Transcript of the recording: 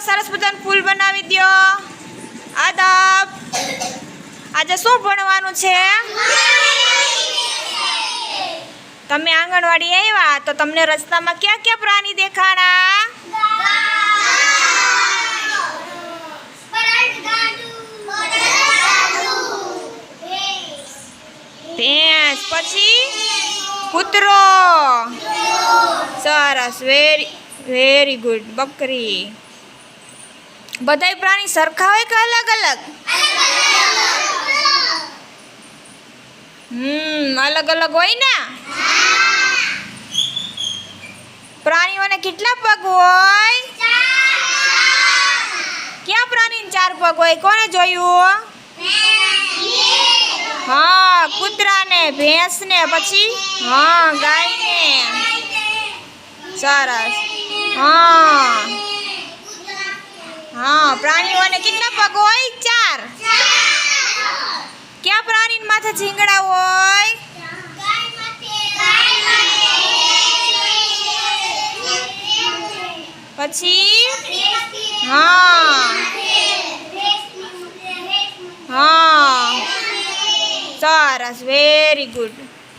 સરસ મજાનું ફૂલ બનાવી દ્યો. આદબ. આજે શું ભણવાનું છે? તમે આંગણવાડી આવ્યા તો તમને રસ્તામાં ક્યાં ક્યાં પ્રાણી દેખાણા? ભેંસ. પછી? કૂતરો. સરસ. વેરી વેરી ગુડ બકરી. બધાય પ્રાણી સરખા હોય કે અલગ અલગ? હમ, અલગ અલગ હોય ને? પ્રાણીઓને કેટલા પગ હોય? ક્યાં પ્રાણીને ચાર પગ હોય? કોને જોયું? હા, કૂતરાને, ભેંસને, પછી? હા, ગાયને. સરસ. હા. કેટલા પગ હોય? ચાર. ક્યાં પ્રાણી માથે ઝીંગડા હોય? પછી? હા. હા. સરસ. Very good